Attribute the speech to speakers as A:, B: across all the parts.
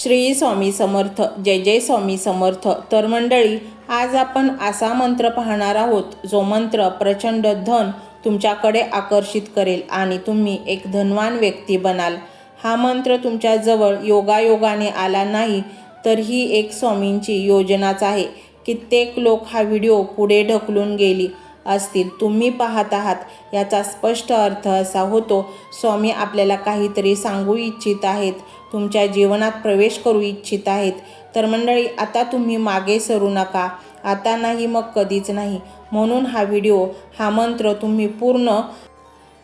A: श्री स्वामी समर्थ जय जय स्वामी समर्थ. तर मंडळी आज आपण असा मंत्र पाहणार आहोत जो मंत्र प्रचंड धन तुमच्याकडे आकर्षित करेल आणि तुम्ही एक धनवान व्यक्ती बनाल. हा मंत्र तुमच्याजवळ योगायोगाने आला नाही तर ही एक स्वामींची योजनाच आहे. कित्येक लोक हा व्हिडिओ पुढे ढकलून गेली. असतील. तुम्ही पाहत आहात. याचा स्पष्ट अर्थ असा होतो स्वामी आपल्याला काहीतरी सांगू इच्छित आहेत. तुमच्या जीवनात प्रवेश करू इच्छित आहेत. तर मंडळी आता तुम्ही मागे सरू नका. आता नाही मग कधीच नाही. म्हणून हा व्हिडिओ हा मंत्र तुम्ही पूर्ण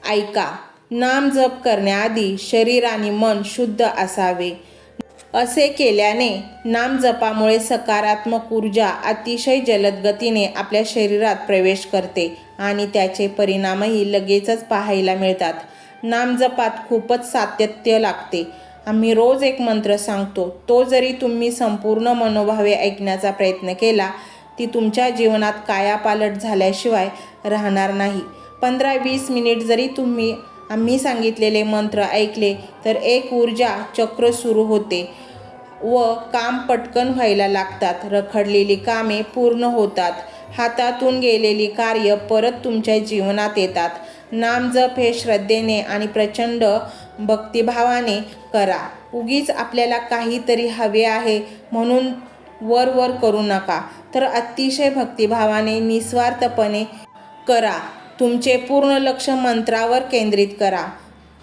A: ऐका. नाम जप करण्याआधी शरीर आणि मन शुद्ध असावे. असे केल्याने नामजपामुळे सकारात्मक ऊर्जा अतिशय जलद गतीने आपल्या शरीरात प्रवेश करते आणि त्याचे परिणामही लगेचच पाहायला मिळतात. नामजपात खूपच सातत्य लागते. आम्ही रोज एक मंत्र सांगतो तो जरी तुम्ही संपूर्ण मनोभावे ऐकण्याचा प्रयत्न केला ती तुमच्या जीवनात कायापालट झाल्याशिवाय राहणार नाही. पंधरा वीस मिनिट जरी तुम्ही आम्ही सांगितलेले मंत्र ऐकले तर एक ऊर्जा चक्र सुरू होते व काम पटकन व्हायला लागतात. रखडलेली कामे पूर्ण होतात. हातातून गेलेली कार्य परत तुमच्या जीवनात येतात. नामजप हे श्रद्धेने आणि प्रचंड भक्तिभावाने करा. उगीच आपल्याला काहीतरी हवे आहे म्हणून वर वर करू नका तर अतिशय भक्तिभावाने निस्वार्थपणे करा. तुमचे पूर्ण लक्ष मंत्रावर केंद्रित करा.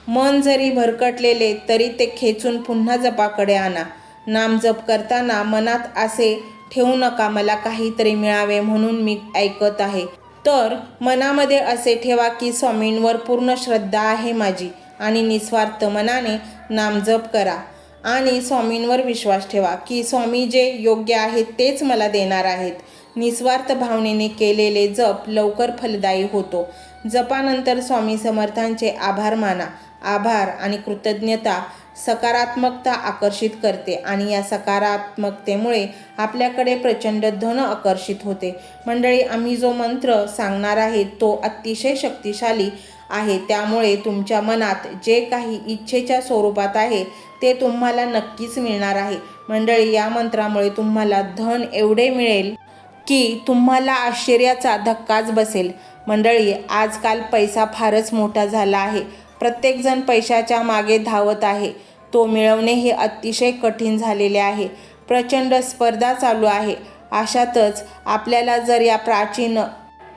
A: मन जरी भरकटलेले तरी ते खेचून पुन्हा जपाकडे आणा. नाम जप करताना मनात असे ठेवू नका मला काहीतरी मिळावे म्हणून मी ऐकत आहे. तर मनामध्ये असे ठेवा की स्वामींवर पूर्ण श्रद्धा आहे माझी आणि निस्वार्थ मनाने नामजप करा. आणि स्वामींवर विश्वास ठेवा की स्वामी जे योग्य आहेत तेच मला देणार आहेत. निस्वार्थ भावनेने केलेले जप लवकर फलदायी होतो. जपानंतर स्वामी समर्थांचे आभार माना. आभार आणि कृतज्ञता सकारात्मकता आकर्षित करते आणि या सकारात्मकतेमुळे आपल्याकडे प्रचंड धन आकर्षित होते. मंडळी आम्ही जो मंत्र सांगणार आहे तो अतिशय शक्तिशाली आहे. त्यामुळे तुमच्या मनात जे काही इच्छेच्या स्वरूपात आहे ते तुम्हाला नक्कीच मिळणार आहे. मंडळी या मंत्रामुळे तुम्हाला धन एवढे मिळेल की तुम्हाला आश्चर्याचा धक्काच बसेल. मंडळी आजकाल पैसा फारच मोठा झाला आहे. प्रत्येकजण पैशाच्या मागे धावत आहे. तो मिळवणे हे अतिशय कठीण झालेले आहे. प्रचंड स्पर्धा चालू आहे. अशातच आपल्याला जर या प्राचीन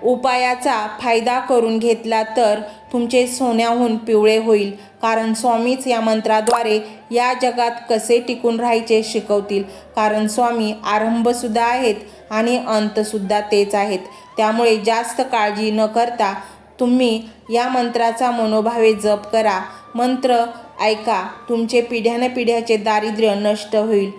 A: उपायाचा फायदा करून घेतला तर तुमचे सोन्याहून पिवळे होईल. कारण स्वामीच या मंत्राद्वारे या जगात कसे टिकून राहायचे शिकवतील. कारण स्वामी आरंभसुद्धा आहेत. आणि अंतसुद्धा तेच आहेत. त्यामुळे जास्त काळजी न करता तुम्ही या मंत्राचा मनोभावे जप करा. मंत्र ऐका. तुमचे पिढ्यानपिढ्याचे दारिद्र्य नष्ट होईल.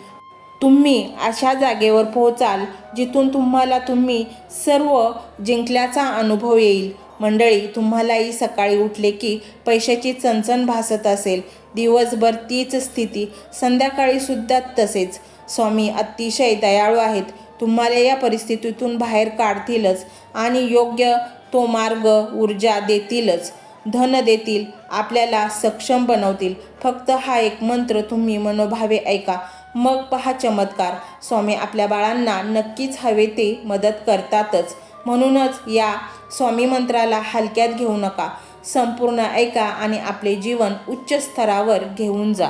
A: तुम्ही अशा जागेवर पोहोचाल जिथून तुम्हाला तुम्ही सर्व जिंकल्याचा अनुभव येईल. मंडळी तुम्हालाही सकाळी उठले की पैशाची चणचण भासत असेल. दिवसभर तीच स्थिती संध्याकाळीसुद्धा तसेच. स्वामी अतिशय दयाळू आहेत. तुम्हाला या परिस्थितीतून बाहेर काढतीलच आणि योग्य तो मार्ग ऊर्जा देतीलच. धन देतील आपल्याला सक्षम बनवतील. फक्त हा एक मंत्र तुम्ही मनोभावे ऐका. मग पहा चमत्कार. स्वामी आपल्या बाळांना नक्कीच हवे ते मदत करतातच. म्हणूनच या स्वामी मंत्राला हलक्यात घेऊ नका. संपूर्ण ऐका आणि आपले जीवन उच्च स्तरावर घेऊन जा.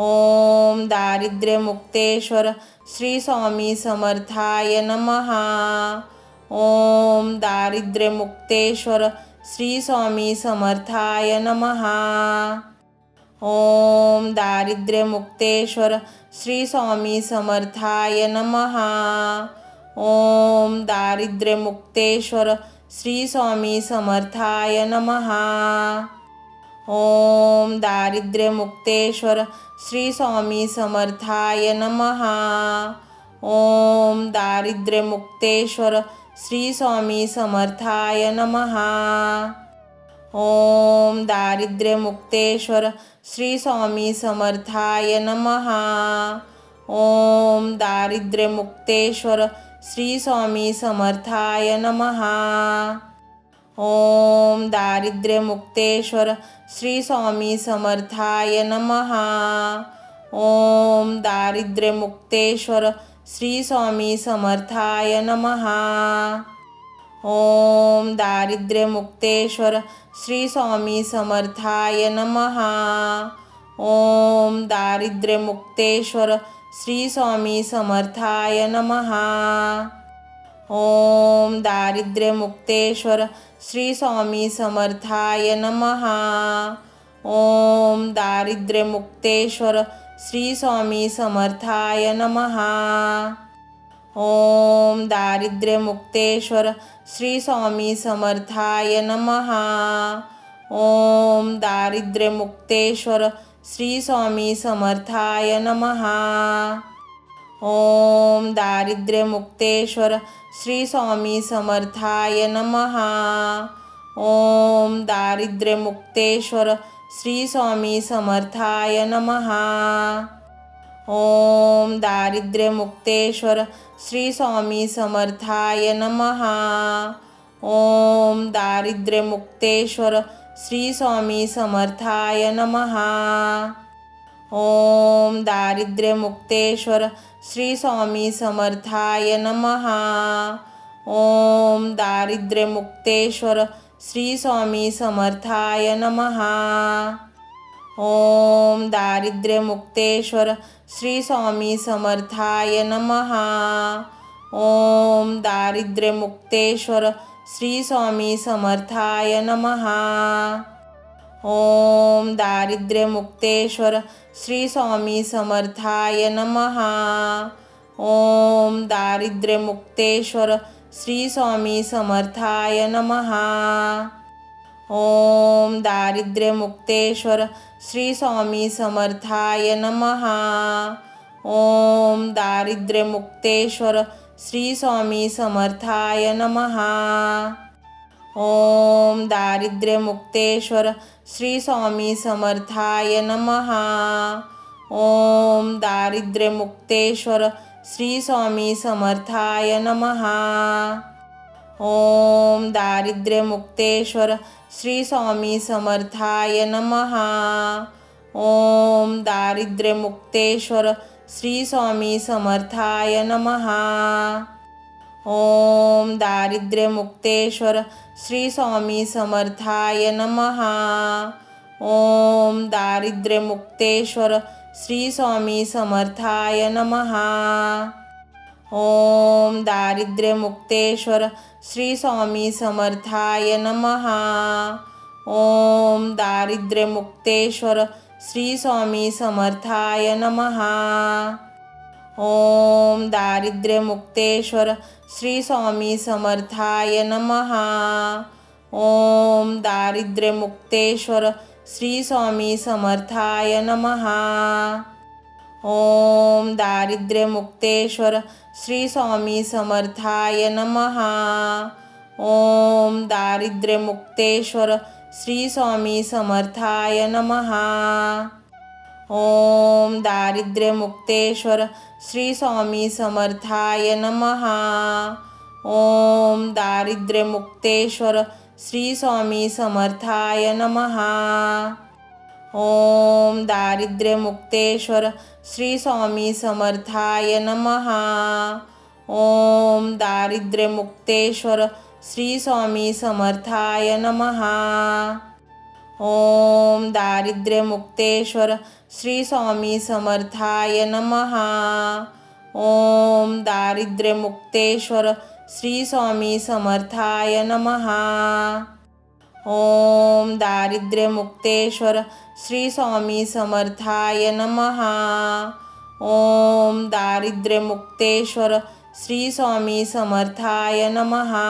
A: ओम दारिद्र्यमुक्तेश्वर श्री स्वामी समर्थाय नमः. ओम दारिद्र्यमुक्तेश्वर श्री स्वामी समर्थाय नमः. ओम दारिद्र्यमुक्तेश्वर श्री स्वामी समर्थाय नमः. ओम दारिद्र्यमुक्तेश्वर श्री स्वामी समर्थाय नमः. ओम दारिद्र्यमुक्तेश्वर श्री स्वामी समर्थाय नमः। ओम दारिद्र्यमुक्तेश्वर श्री स्वामी समर्थाय नमः। ओम दारिद्र्यमुक्तेश्वर श्री स्वामी समर्थाय नमः। ओम दारिद्र्यमुक्तेश्वर श्री स्वामी समर्थाय नमः। ओम दारिद्र्यमुक्तेश्वर श्री स्वामी समर्थाय नमः। ओम दारिद्र्यमुक्तेश्वर श्री स्वामी समर्थाय नमः। ओम दारिद्र्यमुक्तेश्वर श्री स्वामी समर्थाय नमः। ओम दारिद्र्यमुक्तेश्वर श्री स्वामी समर्थाय नमः। ओम दारिद्र्यमुक्तेश्वर श्री स्वामी समर्थाय नमः। ओम दारिद्र्यमुक्तेश्वर श्री स्वामी समर्थाय नमः। ओम दारिद्र्यमुक्तेश्वर श्री स्वामी समर्थाय नमः। ओम दारिद्र्यमुक्तेश्वर श्री स्वामी समर्थाय नमः। ओम दारिद्र्यमुक्तेश्वर श्री स्वामी समर्थाय नमः। ओम दारिद्र्यमुक्तेश्वर श्री स्वामी समर्थाय नमः। ओम दारिद्र्यमुक्तेश्वर श्री स्वामी समर्थाय नमः। ओम दारिद्र्यमुक्तेश्वर श्री स्वामी समर्थाय नमः। ओम दारिद्र्यमुक्तेश्वर श्री स्वामी समर्थाय नमः। ओम दारिद्र्यमुक्तेश्वर श्री स्वामी समर्थाय नमः। ओम दारिद्र्यमुक्तेश्वर श्री स्वामी समर्थाय नमः। ओम दारिद्र्यमुक्तेश्वर श्री स्वामी समर्थाय नमः। ओम दारिद्र्यमुक्तेश्वर श्री स्वामी समर्थाय नमः। ओम दारिद्र्यमुक्तेश्वर श्री स्वामी समर्थाय नमः। ओम दारिद्र्यमुक्तेश्वर श्री स्वामी समर्थाय नमः। ओम दारिद्र्यमुक्तेश्वर श्री स्वामी समर्थाय नमः। ओम दारिद्र्यमुक्तेश्वर श्री स्वामी समर्थाय नमः। ओम दारिद्र्यमुक्तेश्वर श्री स्वामी समर्थाय नमः। ओम दारिद्र्यमुक्तेश्वर श्री स्वामी समर्थाय नमः। ओम दारिद्र्यमुक्तेश्वर श्री स्वामी समर्थाय नमः। ओम दारिद्र्यमुक्तेश्वर श्री स्वामी समर्थाय नमः. ओम दारिद्र्यमुक्तेश्वर श्री स्वामी समर्थाय नमः. ओम दारिद्र्यमुक्तेश्वर श्री स्वामी समर्थाय नमः. ओम दारिद्र्यमुक्तेश्वर श्री स्वामी समर्थाय नमः. ओम दारिद्र्यमुक्तेश्वर श्री स्वामी समर्थाय नमः। ओम दारिद्र्यमुक्तेश्वर श्री स्वामी समर्थाय नमः। ओम दारिद्र्यमुक्तेश्वर श्री स्वामी समर्थाय नमः। ओम दारिद्र्यमुक्तेश्वर श्री स्वामी समर्थाय नमः। ओम दारिद्र्यमुक्तेश्वर श्री स्वामी समर्थाय नमः। ओम दारिद्र्यमुक्तेश्वर श्री स्वामी समर्थाय नमहा ओम दारिद्र्यमुक्तेश्वर श्री स्वामी समर्थाय नमहा ओम दारिद्र्यमुक्तेश्वर श्री स्वामी समर्थाय नमहा ओम दारिद्र्यमुक्तेश्वर श्री स्वामी समर्थाय नमहा ओम दारिद्र्यमुक्तेश्वर श्री स्वामी समर्थाय नमहा ओम दारिद्र्यमुक्तेश्वर श्री स्वामी समर्थाय नमहा ओम दारिद्र्यमुक्तेश्वर श्री स्वामी समर्थाय नमहा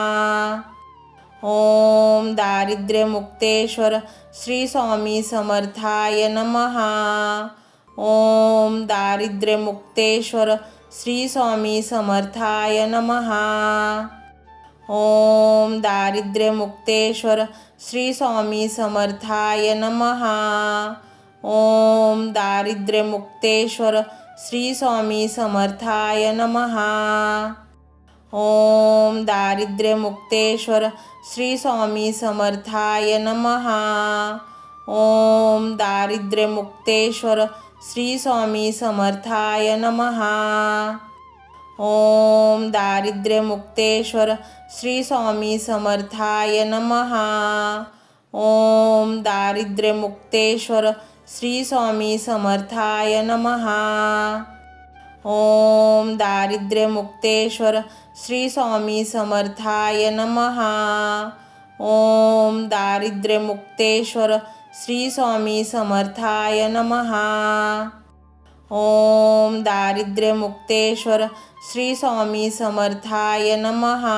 A: ओम दारिद्र्यमुक्तेश्वर श्री स्वामी समर्थाय नमहा ओम दारिद्र्यमुक्तेश्वर श्री स्वामी समर्थाय नमहा ओम दारिद्र्यमुक्तेश्वर श्री स्वामी समर्थाय नमहा ओम दारिद्र्यमुक्तेश्वर श्री स्वामी समर्थाय नमहा ओम दारिद्र्यमुक्तेश्वर श्री स्वामी समर्थाय नमहा ओम दारिद्र्यमुक्तेश्वर श्री स्वामी समर्थाय नमहा ओम दारिद्र्यमुक्तेश्वर श्री स्वामी समर्थाय नमहा ओम दारिद्र्यमुक्तेश्वर श्री स्वामी समर्थाय नमहा ओम दारिद्र्यमुक्तेश्वर श्री स्वामी समर्थाय नमहा ओम दारिद्र्यमुक्तेश्वर श्री स्वामी समर्थाय नमहा ओम दारिद्र्यमुक्तेश्वर श्री स्वामी समर्थाय नमहा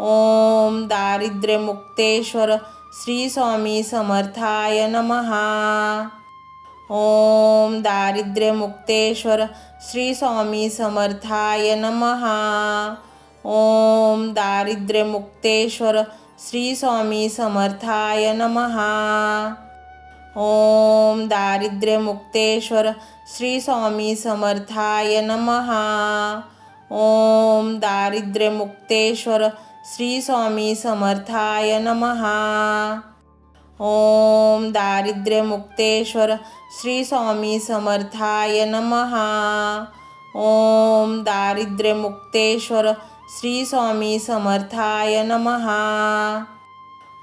A: ओम दारिद्र्यमुक्तेश्वर श्री स्वामी समर्थाय नमहा ओम दारिद्र्यमुक्तेश्वर श्री स्वामी समर्थाय नमहा ओम दारिद्र्यमुक्तेश्वर श्री स्वामी समर्थाय नमहा ओम दारिद्र्यमुक्तेश्वर श्री स्वामी समर्थाय नमहा ओम दारिद्र्यमुक्तेश्वर श्री स्वामी समर्थाय नमहा ओम दारिद्र्यमुक्तेश्वर श्री स्वामी समर्थाय नमहा ओम दारिद्र्यमुक्तेश्वर श्री स्वामी समर्थाय नमहा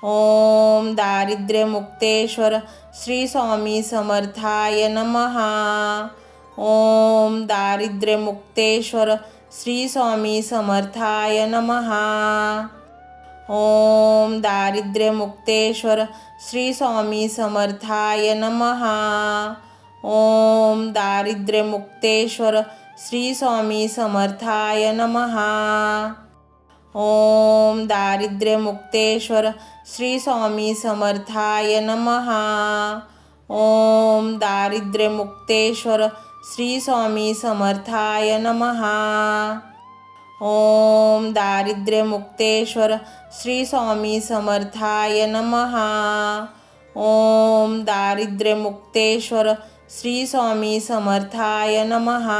A: ओम दारिद्र्यमुक्तेश्वर श्री स्वामी समर्थाय नमहा ओम दारिद्र्यमुक्तेश्वर श्री स्वामी समर्थाय नमहा ओम दारिद्र्यमुक्तेश्वर श्री स्वामी समर्थाय नमहा ओम दारिद्र्यमुक्तेश्वर श्री स्वामी समर्थाय नमहा ओम दारिद्र्यमुक्तेश्वर श्री स्वामी समर्थाय नमहा ओम दारिद्र्यमुक्तेश्वर श्री स्वामी समर्थाय नमहा ओम दारिद्र्यमुक्तेश्वर श्री स्वामी समर्थाय नमहा ओम दारिद्र्यमुक्तेश्वर श्री स्वामी समर्थाय नमहा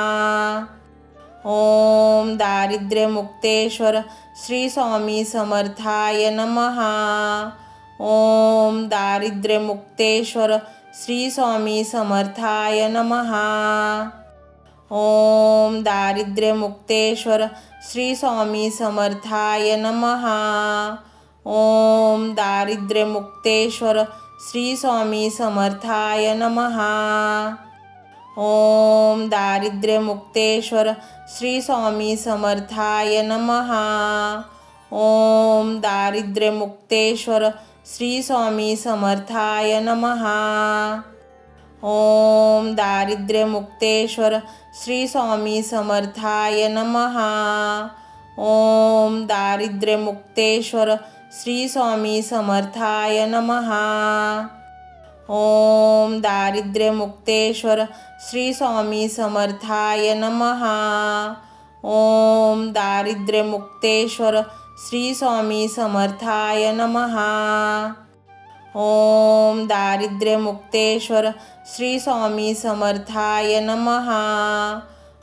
A: ओम दारिद्र्यमुक्तेश्वर श्री स्वामी समर्थाय नमहा ओम दारिद्र्यमुक्तेश्वर श्री स्वामी समर्थाय नमहा ओम दारिद्र्यमुक्तेश्वर श्री स्वामी समर्थाय नमहा ओम दारिद्र्यमुक्तेश्वर श्री स्वामी समर्थाय नमहा ओम दारिद्र्यमुक्तेश्वर श्री स्वामी समर्थाय नमहा ओम दारिद्र्यमुक्तेश्वर श्री स्वामी समर्थाय नमहा ओम दारिद्र्यमुक्तेश्वर श्री स्वामी समर्थाय नमहा ओम दारिद्र्यमुक्तेश्वर श्री स्वामी समर्थाय नमहा ओम दारिद्र्यमुक्तेश्वर श्री स्वामी समर्थाय नमहा ओम दारिद्र्यमुक्तेश्वर श्री स्वामी समर्थाय नमहा ओम दारिद्र्यमुक्तेश्वर श्री स्वामी समर्थाय नमहा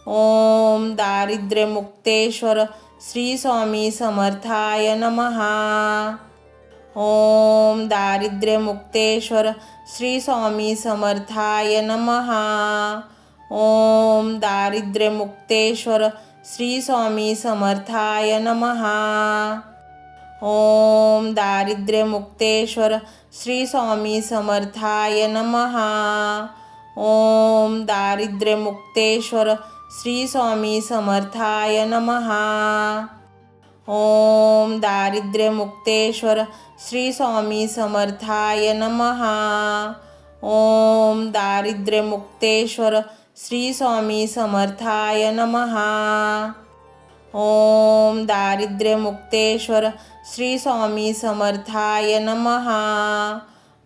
A: ओम दारिद्र्यमुक्तेश्वर श्री स्वामी समर्थाय नमः। ओम दारिद्र्यमुक्तेश्वर श्री स्वामी समर्थाय नमः। ओम दारिद्र्यमुक्तेश्वर श्री स्वामी समर्थाय नमः। ओम दारिद्र्यमुक्तेश्वर श्री स्वामी समर्थाय नमः। ओम दारिद्र्यमुक्तेश्वर श्री स्वामी समर्थाय नमः। ओम दारिद्र्यमुक्तेश्वर श्री स्वामी समर्थाय नमः। ओम दारिद्र्यमुक्तेश्वर श्री स्वामी समर्थाय नमः। ओम दारिद्र्यमुक्तेश्वर श्री स्वामी समर्थाय नमः।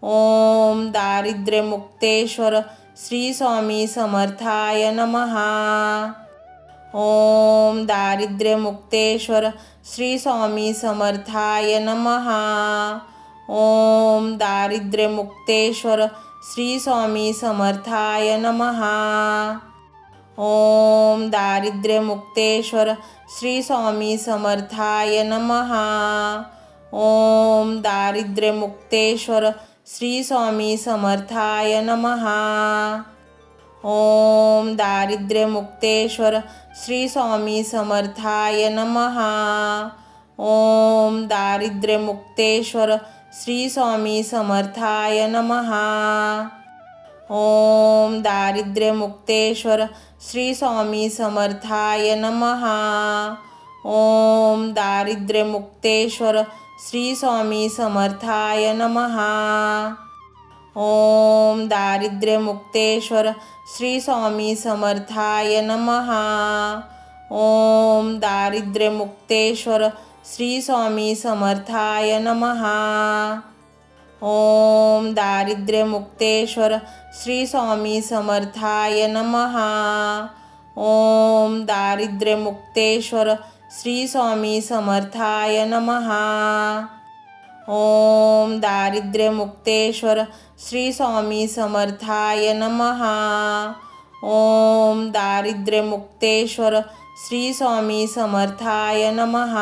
A: ओम दारिद्र्यमुक्तेश्वर श्री स्वामी समर्थाय नमः। ओम दारिद्र्यमुक्तेश्वर श्री स्वामी समर्थाय नमः। ओम दारिद्र्यमुक्तेश्वर श्री स्वामी समर्थाय नमः। ओम दारिद्र्यमुक्तेश्वर श्री स्वामी समर्थाय नमः। ओम दारिद्र्यमुक्तेश्वर श्री स्वामी समर्थाय नमः। ओम दारिद्र्यमुक्तेश्वर श्री स्वामी समर्थाय नमः। ओम दारिद्र्यमुक्तेश्वर श्री स्वामी समर्थाय नमः। ओम दारिद्र्यमुक्तेश्वर श्री स्वामी समर्थाय नमः। ओम दारिद्र्यमुक्तेश्वर श्री स्वामी समर्थाय नमः। ओम दारिद्र्यमुक्तेश्वर श्री स्वामी समर्थाय नमः। ओम दारिद्र्यमुक्तेश्वर श्री स्वामी समर्थाय नमः। ओम दारिद्र्यमुक्तेश्वर श्री स्वामी समर्थाय नमः। ओम दारिद्र्यमुक्तेश्वर श्री स्वामी समर्थाय नमः। ओम दारिद्र्यमुक्तेश्वर श्री स्वामी समर्थाय नमः। ओम दारिद्र्यमुक्तेश्वर श्री स्वामी समर्थाय नमः।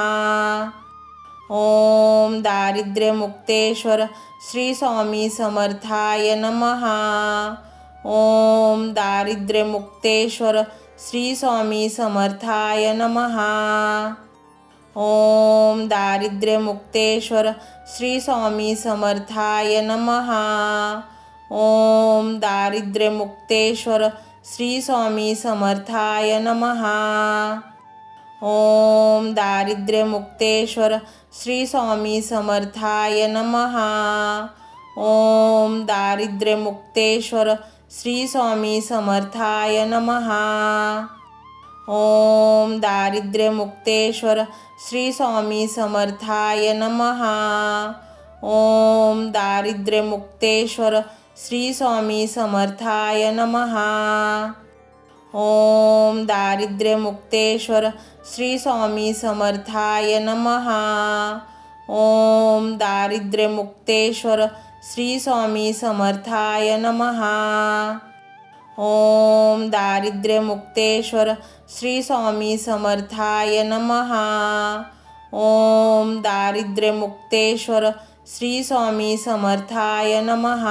A: ओम दारिद्र्यमुक्तेश्वर श्री स्वामी समर्थाय नमः। ओम दारिद्र्यमुक्तेश्वर श्री स्वामी समर्थाय नमः। ओम दारिद्र्यमुक्तेश्वर श्री स्वामी समर्थाय नमः। ओम दारिद्र्यमुक्तेश्वर श्री स्वामी समर्थाय नमः। ओम दारिद्र्यमुक्तेश्वर श्री स्वामी समर्थाय नमः। ओम दारिद्र्यमुक्तेश्वर श्री स्वामी समर्थाय नमः। ओम दारिद्र्यमुक्तेश्वर श्री स्वामी समर्थाय नमः। ओम दारिद्र्यमुक्तेश्वर श्री स्वामी समर्थाय नमः। ओम दारिद्र्यमुक्तेश्वर श्री स्वामी समर्थाय नमः। ओम दारिद्र्यमुक्तेश्वर श्री स्वामी समर्थाय नमः। ओम दारिद्र्यमुक्तेश्वर श्री स्वामी समर्थाय नमः। ओम दारिद्र्यमुक्तेश्वर श्री स्वामी समर्थाय नमः।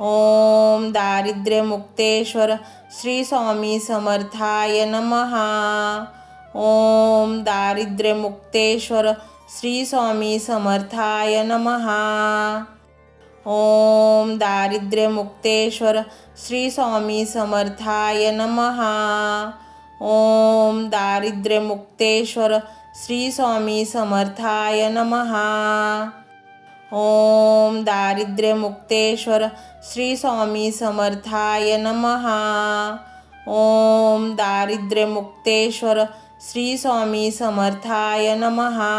A: ओम दारिद्र्यमुक्तेश्वर श्री स्वामी समर्थाय नमः। ओम दारिद्र्यमुक्तेश्वर श्री स्वामी समर्थाय नमः। ओम दारिद्र्यमुक्तेश्वर श्री स्वामी समर्थाय नमः। ओम दारिद्र्यमुक्तेश्वर श्री स्वामी समर्थाय नमः। ओम दारिद्र्यमुक्तेश्वर श्री स्वामी समर्थाय नमहा ओम दारिद्र्यमुक्तेश्वर श्री स्वामी समर्थाय नमहा